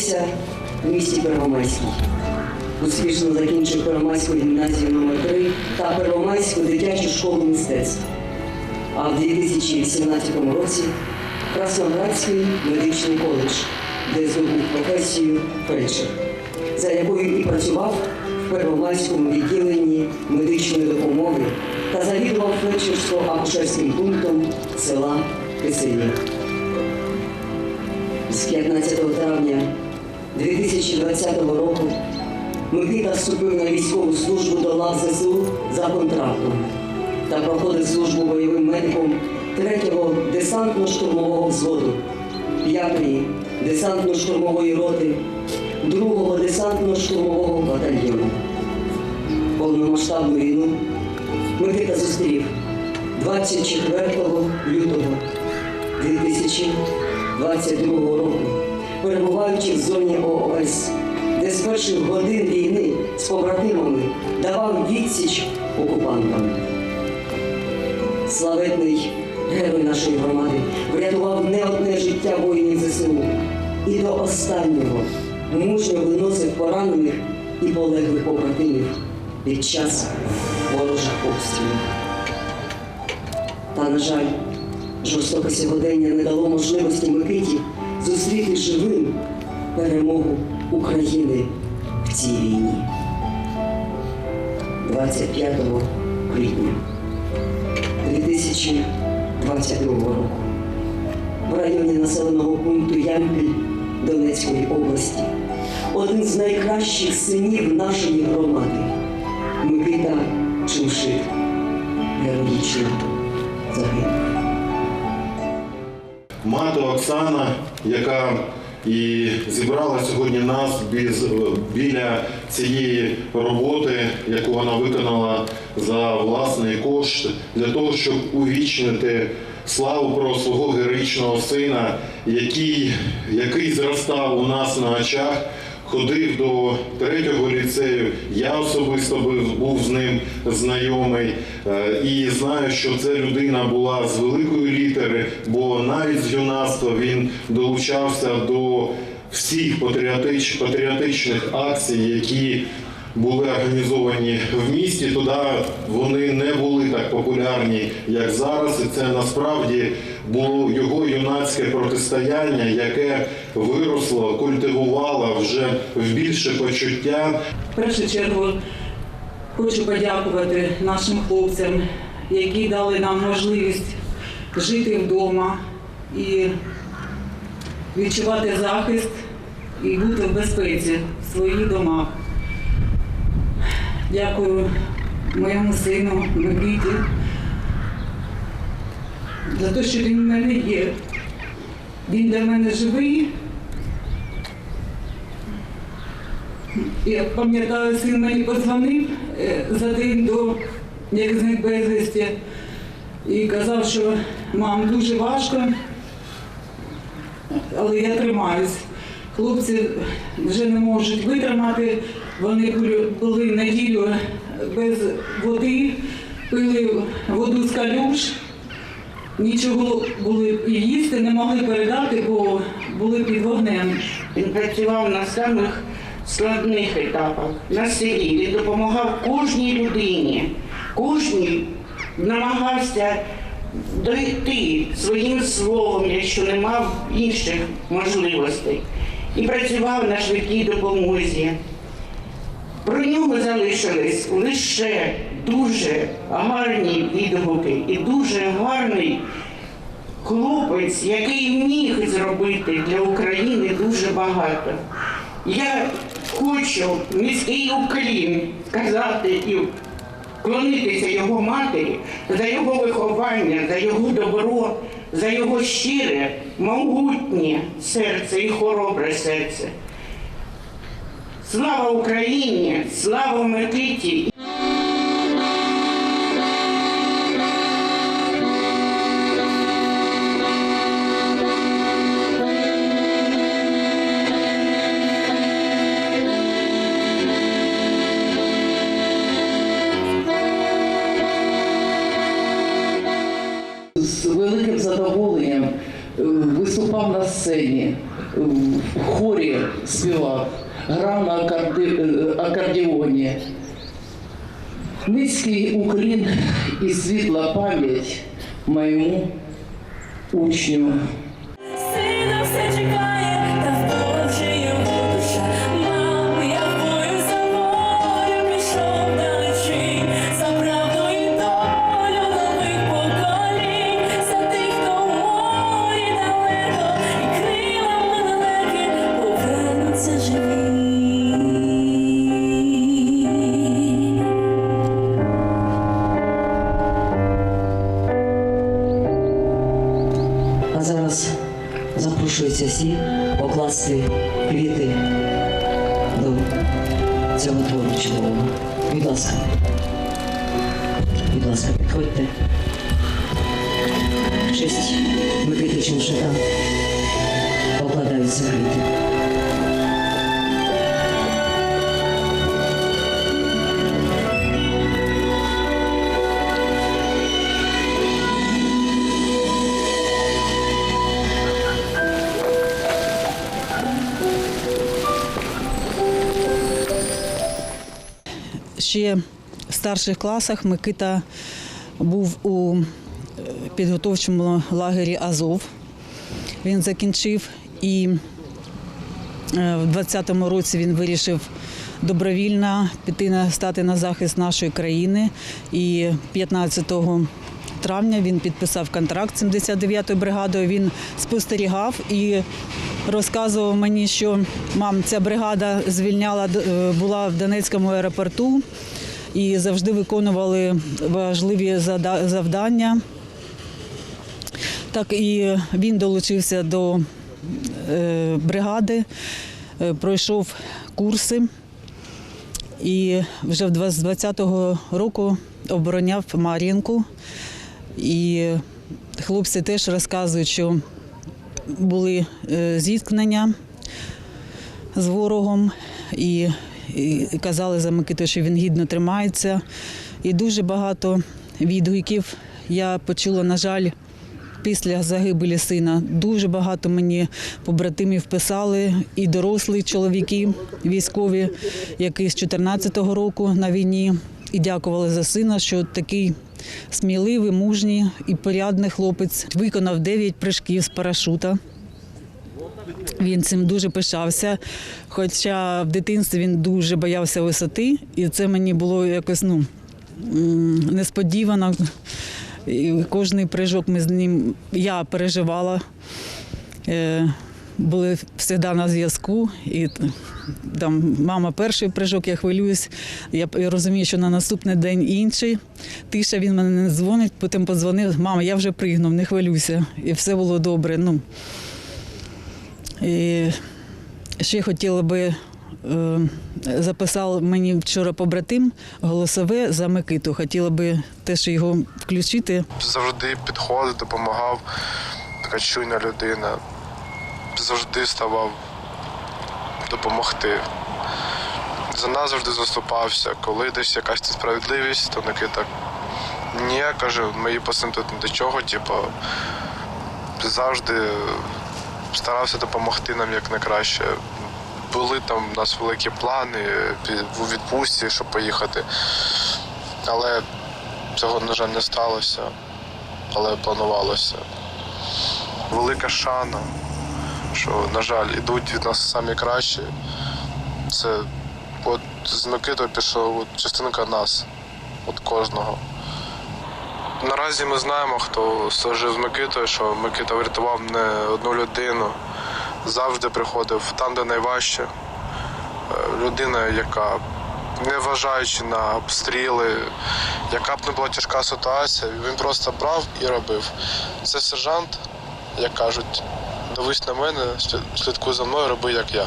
Народився в місті Первомайській. Успішно закінчив Первомайську гімназію номер 3 та Первомайську дитячу школу мистецтв. А в 2018 році Красноградський медичний коледж, де здобув професію фельдшер, за якою і працював в Первомайському відділенні медичної допомоги та завідував фельдшерство-акушерським пунктом села Киселів. З 15 травня 2020 року Микита вступив на військову службу до лав ЗСУ за контрактом та проходив службу бойовим медиком 3-го десантно-штурмового взводу, 5-ї десантно-штурмової роти, 2-го десантно-штурмового батальйону. Повномасштабну війну Микита зустрів 24 лютого 2022 року, перебуваючи в зоні ООС, де з перших годин війни з побратимами давав відсіч окупантам. Славетний герой нашої громади врятував не одне життя воїнів ЗСУ і до останнього мужньо виносив поранених і полеглих побратимів під час ворожих обстрілів. Та, на жаль, жорстоке сьогодення не дало можливості Микиті зустріти живим перемогу України в цій війні. 25 квітня 2022 року в районі населеного пункту Ямпіль Донецької області один з найкращих синів нашої громади Микита Чимшит героїчно загинув. Мати Оксана, яка і зібрала сьогодні нас біз- біля цієї роботи, яку вона виконала за власний кошт, для того, щоб увічнити славу про свого героїчного сина, який, який зростав у нас на очах. Ходив до третього ліцею. Я особисто був, з ним знайомий е, і знаю, що це людина була з великої літери, бо навіть з юнацтва він долучався до всіх патріотич, патріотичних акцій, які були організовані в місті. Туди вони не були так популярні, як зараз. І це насправді було його юнацьке протистояння, яке виросло, культивувало вже в більше почуття. В першу чергу хочу подякувати нашим хлопцям, які дали нам можливість жити вдома і відчувати захист і бути в безпеці в своїх домах. Дякую моєму сину Микиті за те, що він в мене є. Він для мене живий. Я пам'ятаю, син мені подзвонив е, за день до як зник безвісті і казав, що мам дуже важко, але я тримаюсь. Хлопці вже не можуть витримати. Вони були- неділю без води, пили воду з калюш, нічого були їсти, не могли передати, бо були під вогнем. Він працював на самих складних етапах на селі. Він допомагав кожній людині, кожній намагався дойти своїм словом, якщо не мав інших можливостей. І працював на швидкій допомозі. Про нього залишились лише дуже гарні відгуки і дуже гарний хлопець, який міг зробити для України дуже багато. Я хочу низький уклін сказати і вклонитися його матері за його виховання, за його добро, за його щире, могутнє серце і хоробре серце. Слава Україні! Слава Микиті! з великим задоволенням е, виступав на сцені. в хорі співав, грав на акорди... е, акордеоні. Низький уклін і світла пам'ять моєму учню. А зараз запрошуються всі покласти квіти до цього твору чудового. Будь ласка. Будь ласка, підходьте. Честь Микити Чимшика покладаються квіти. Ще в старших класах Микита був у е, підготовчому лагері Азов. Він закінчив і е, в 20-му році він вирішив добровільно піти на стати на захист нашої країни. І 15 травня він підписав контракт з 79-ю бригадою. Він спостерігав і розказував мені, що мам, ця бригада звільняла е, була в Донецькому аеропорту і завжди виконували важливі завдання. Так і він долучився до е, бригади, е, пройшов курси і вже в 20 з 20-го року обороняв Мар'їнку. І хлопці теж розказують, що були е, зіткнення з ворогом і, казали за Микитою, що він гідно тримається. І дуже багато відгуків я почула, на жаль, після загибелі сина. Дуже багато мені побратимів писали, і дорослі чоловіки, військові, які з 14-го року на війні, і дякували за сина, що такий сміливий, мужній і порядний хлопець виконав 9 прыжків з парашута. Він цим дуже пишався. Хоча в дитинстві він дуже боявся висоти, і це мені було якось ну, м, несподівано. І кожний прыжок ми з ним я переживала. Е, були завжди на зв'язку. І там мама перший прыжок, я хвилююсь. Я, я розумію, що на наступний день інший. Тиша він мене не дзвонить, потім подзвонив, мама, я вже пригнув, не хвилюйся. І все було добре. Ну, і ще хотіла би. е, Записав мені вчора побратим голосове за Микиту. Хотіла би теж його включити. завжди підходив, допомагав. Така чуйна людина. Завжди ставав допомогти. За нас завжди заступався. Коли десь якась несправедливість, то Никита ні, каже, мої пасим тут ні до чого, типу, завжди старався допомогти нам як найкраще. Були там у нас великі плани у відпустці, щоб поїхати. Але цього, на жаль, не сталося, але планувалося. Велика шана, що, на жаль, ідуть від нас самі кращі. Це от з Микитою пішов от, частинка нас, от кожного. Наразі ми знаємо, хто служив з Микитою, що Микита врятував не одну людину, завжди приходив там, де найважче. Е, Людина, яка, не вважаючи на обстріли, яка б не була тяжка ситуація, він просто брав і робив. Це сержант, як кажуть, дивись на мене, слідкуй за мною, роби як я.